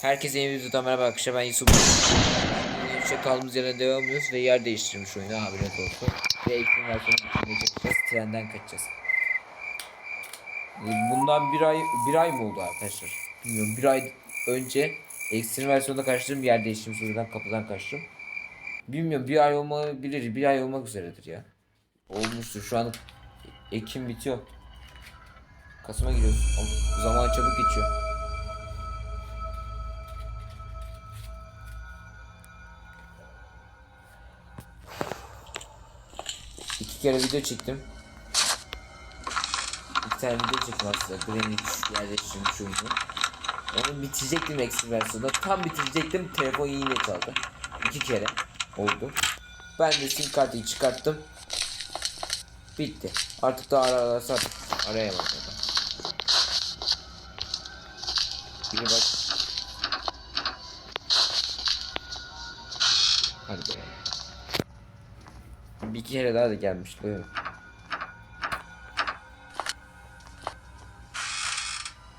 Herkese yeni videodan merhaba arkadaşlar ben Yusuf. İşte kaldığımız yerden devam ediyoruz ve yer değiştirmiş oyunu haberiniz olsun. Ve ekran versiyonu içinde çekeceğiz. Trenden kaçacağız. Ee, Bundan bir ay bir ay mı oldu arkadaşlar? Bilmiyorum bir ay önce ekstrem versiyonda kaçtım yer değiştirmiş oradan kapıdan kaçtım. Bilmiyorum bir ay olabilir bir ay olmak üzeredir ya. Olmuştur şu an Ekim bitiyor. Kasım'a giriyoruz. O Zaman çabuk geçiyor. İki kere video çektim. İki tane video çektim aslında. Greenwich yerleştirmiş oyunu. Onu bitirecektim eksi versiyonda. Tam bitirecektim. Telefon yine çaldı. İki kere oldu. Ben de sim kartı çıkarttım. Bitti. Artık daha ararsa arayamadım. da. Biri bak. Hadi be. Bir kere daha da gelmişti. Evet.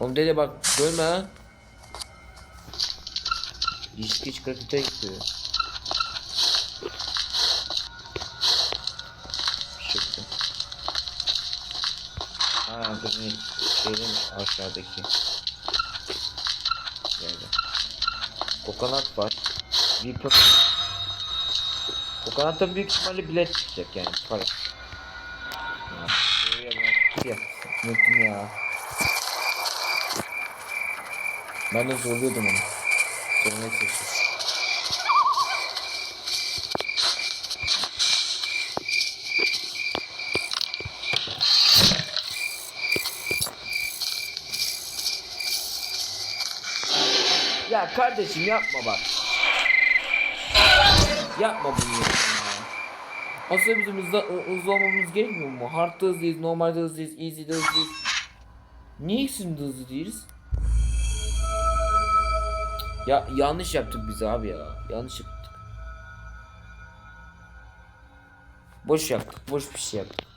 Oğlum dede bak bölme ha. İlişki çıkartıda gidiyor. Çıktı. Aa dur ne? Şeyden aşağıdaki. Yerde. Kokonat var. Bir Kokonattan büyük ihtimalle bilet çıkacak yani para. Ya, unuttum ya. Ben de zorluyordum onu. Zorlamayı seçtim. Ya kardeşim yapma bak. Yapma bunu ya. Aslında bizim hızlı, hızlı olmamız gerekmiyor mu? Hard'da hızlıyız, normalde hızlıyız, easy'de hızlıyız. Niye şimdi hızlı değiliz? Ya yanlış yaptık biz abi ya. Yanlış yaptık. Boş yaptık. Boş bir şey yaptık.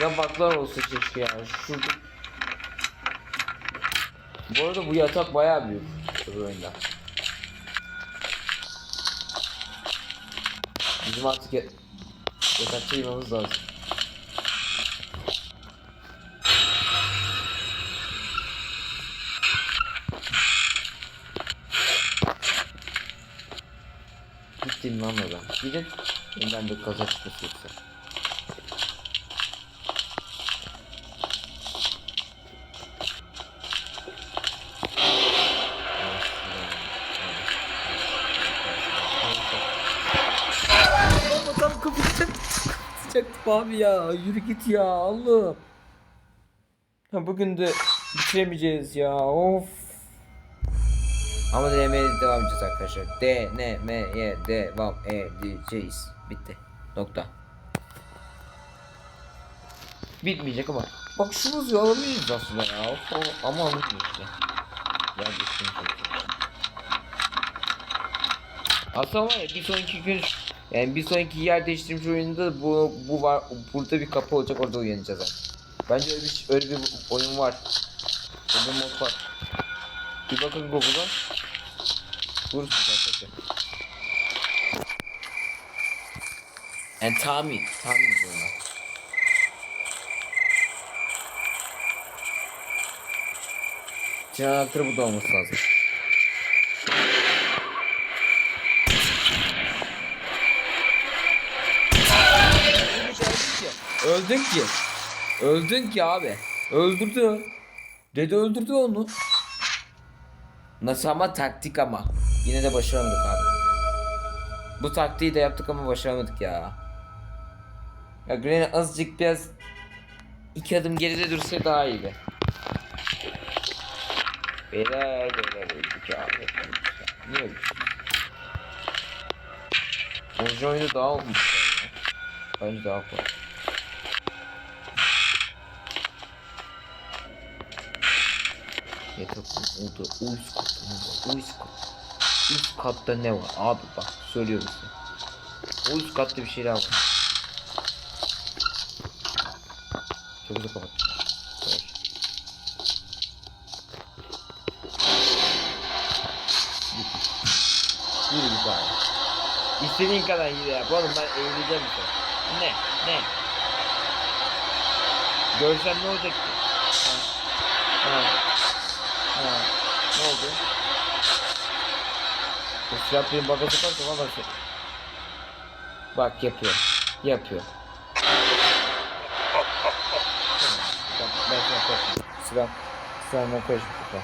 Ya baklar olsa keşke ya. Şurada. Bu arada bu yatak bayağı büyük bu oyunda. Bizim artık ya yatakta yememiz lazım. Gittim lan oradan. Gidin. Ben de kaza çıkması yoksa. Kapatacaktım abi ya. Yürü git ya Allah'ım. Ha bugün de bitiremeyeceğiz ya. Of. Ama denemeye devam edeceğiz arkadaşlar. D, N, M, Y, devam edeceğiz. Bitti. Nokta. Bitmeyecek ama. Bak şu buzu alabiliriz aslında ya. Of, of, ama alınmıyor işte. Ya düştüm Aslında var ya bir sonraki gün yani bir sonraki yer değiştirmiş oyunda bu bu var burada bir kapı olacak orada uyanacağız artık. Bence öyle bir öyle bir oyun var. Öyle bir mod var. Bir bakın Google'a. Vurursunuz arkadaşlar. Yani tahmin, tahmin ben. Sinan anahtarı burada olması lazım. Öldün ki. Öldün ki abi. Öldürdü. Dede öldürdü onu. Nasıl ama taktik ama. Yine de başaramadık abi. Bu taktiği de yaptık ama başaramadık ya. Ya Granny azıcık biraz iki adım geride dursa daha iyiydi. Beyler beyler öldük ya. Niye öldük? Orijinal oyunu daha olmuş. Bence daha kolay. Yataklık oldu. Uyuz katta ne var? Uyuz katta. Üst katta ne var? Abi bak söylüyorum size. O üst katta bir şeyler var. Çok güzel kapat. Yürü bir tane. İstediğin kadar hile yap. Oğlum ben eğileceğim bir şey. Ne? Ne? Görsen ne olacak ki? Ha. Ha. Ha. Ne oldu? Bu silah benim bagajı var ama bak. Bak yapıyor. Yapıyor. Bak ben sana karışmıyorum. Sıra. Sırana karışmıyorum.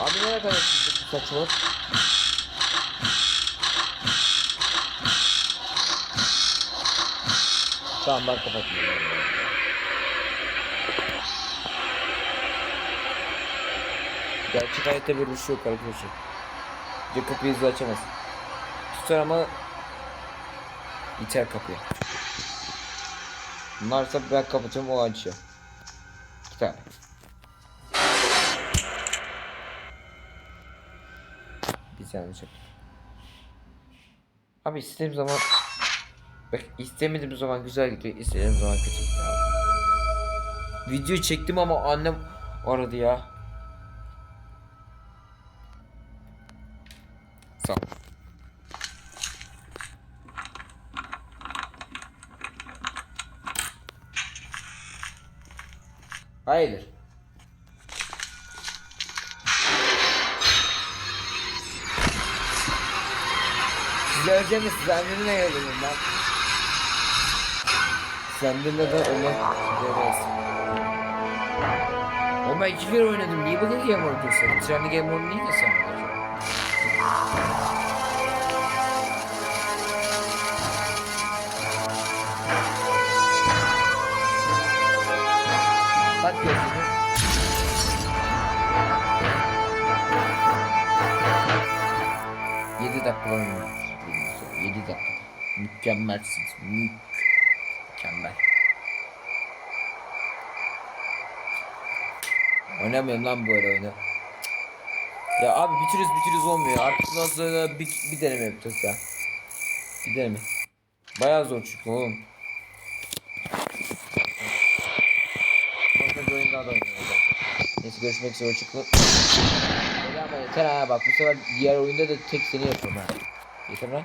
Abi nereye kadar bu saçmalık? Tamam ben kapatıyorum. Gerçek hayatta böyle bir şey yok arkadaşlar. Bir kapıyı hızlı açamaz. Tutar ama iter kapıyı. Bunlarsa ben kapatıyorum o açıyor. Kitap. Saniye çek. Abi istediğim zaman Bak istemediğim zaman güzel gidiyor, istediğim zaman kötü gidiyor. Video çektim ama annem aradı ya. Sağ ol. Hayırdır? Size önce mi Slender'ine gelelim ben. Slender'la da ona görüyorsun. Ama ben iki kere oynadım. Niye bugün Game Over diyorsun? Trenli Game Over niye de sen? Bak gözünü. Yedi dakika oynuyor. 7 dakika. Mükemmelsiniz. Mük mükemmel. Oynamıyorum lan böyle oyunu. Ya abi bitiriz bitiriz olmuyor. Artık nasıl bir, bir deneme yapacağız ya. Bir deneme. Bayağı zor çünkü oğlum. Başka bir oyun daha da oynuyorum. Neyse görüşmek üzere hoşçakalın. Öyle ama yeter ha bak bu sefer diğer oyunda da tek seni yapıyorum ha. Yeter lan.